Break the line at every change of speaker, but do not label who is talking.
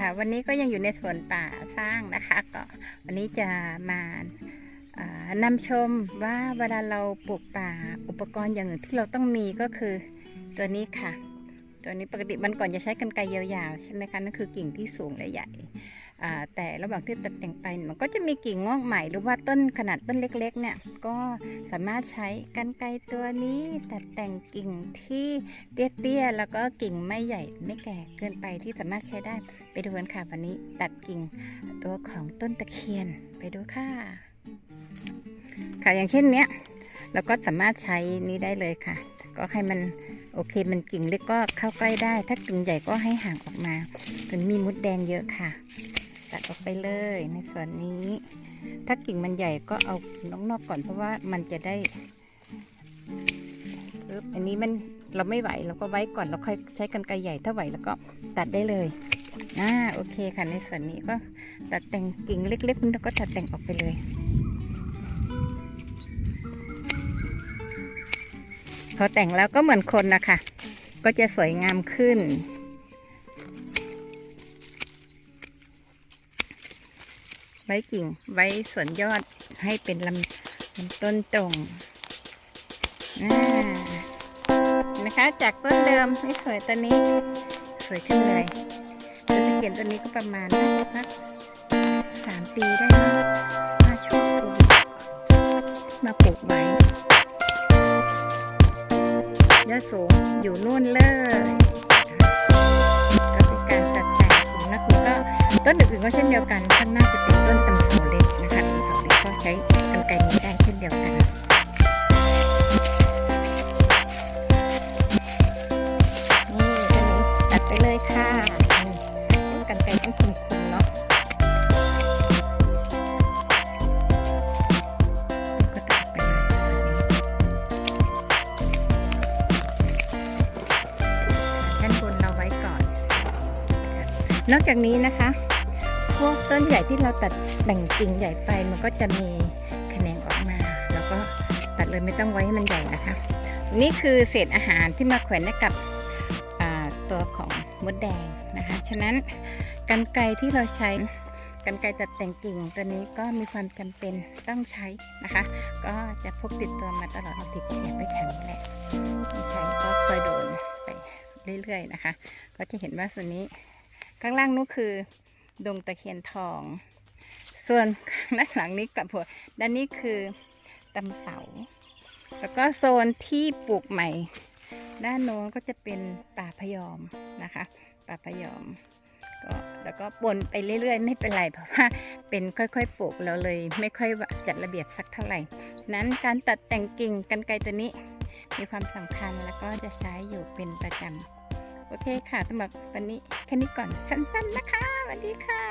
ค่ะ วันนี้ก็ยังอยู่ในสวนป่าสร้างนะคะ ก็วันนี้จะมาานำชมว่าเวลาเราปลูกป่าอุปกรณ์อย่างหนึ่งที่เราต้องมีก็คือตัวนี้ค่ะ ตัวนี้ปกติมันก่อนจะใช้กันไกรยาวๆใช่ไหมคะนั่นคือกิ่งที่สูงและใหญ่ แต่ระหว่างที่ตัดแต่งไปมันก็จะมีกิ่งงอกใหม่หรือว่าต้นขนาดต้นเล็กๆเนี่ยก็สามารถใช้กันไกรตัวนี้ตัดแต่งกิ่งที่เตี้ยๆแล้วก็กิ่งไม่ใหญ่ไม่แก่เกินไปที่สามารถใช้ได้ไปดูกันค่ะวันนี้ตัดกิ่งตัวของต้นตะเคียนไปดูค่ะค่ะอย่างเช่นเนี้ยเราก็สามารถใช้นี้ได้เลยค่ะ ก็ให้มันโอเคมันกิ่งเล็กก็เข้าใกล้ได้ ถ้ากิ่งใหญ่ก็ให้ห่างออกมาตันมีมุดแดงเยอะค่ะ ตัดออกไปเลยในส่วนนี้ ถ้ากิ่งมันใหญ่ก็เอานอกๆก่อนเพราะว่ามันจะได้ปึ๊บอันนี้มันเราไม่ไหวเราก็ไว้ก่อนเราค่อยใช้กันไกรใหญ่ถ้าไหวแล้วก็ตัดได้เลยอ่าโอเคค่ะในส่วนนี้ก็ตัดแต่งกิ่งเล็กๆแล้วก็ตัดแต่งออกไปเลยพอแต่งแล้วก็เหมือนคนนะคะก็จะสวยงามขึ้น ไว้กิ่งไว้ส่วนยอดให้เป็นลำลำต้นตรงนไหมคะจากต้นเดิมไม่สวยตัวนี้ สวยขึ้นเลยต้นตะเกียนตัวนี้ก็ประมาณสักสามปีได้มั้งมาช่วยปลูกมาปลูกไว้ยอดสูงอยู่นู่นเลยก็เป็นการตัดแต่งสูงแล้วคุณก็ต้นอื่นๆก็เช่นเดียวกันข้างหน้า นอกจากนี้นะคะ พวกต้นใหญ่ที่เราตัดแบ่งกิ่งใหญ่ไปมันก็จะมีแขนงออกมา แล้วก็ตัดเลยไม่ต้องไว้ให้มันใหญ่นะคะ นี่คือเศษอาหารที่มาแขวนกับตัวของมดแดงนะคะ ฉะนั้นกันไกที่เราใช้กันไกตัดแต่งกิ่งตัวนี้ก็มีความจำเป็นต้องใช้นะคะ ก็จะพกติดตัวมาตลอดเอาติดแขนไปแขนนี่แหละไม่ใช้ก็คอยโดนไปเรื่อยๆนะคะ ก็จะเห็นว่าส่วนนี้ ข้างล่างนู้นคือ ดงตะเคียนทอง ส่วนด้านหลังนี้กับหัวด้านนี้คือตำเสา แล้วก็โซนที่ปลูกใหม่ ด้านโน้นก็จะเป็นป่าพยอมนะคะ ป่าพยอมก็แล้วก็ปนไปเรื่อยๆ ไม่เป็นไรเพราะว่าเป็นค่อยๆปลูกเราเลย ไม่ค่อยจัดระเบียบสักเท่าไหร่ นั้นการตัดแต่งกิ่งกันไกรตัวนี้ มีความสำคัญแล้วก็จะใช้อยู่เป็นประจำ โอเคค่ะสำหรับวันนี้แค่นี้ก่อนสั้นๆนะคะสวัสดีค่ะ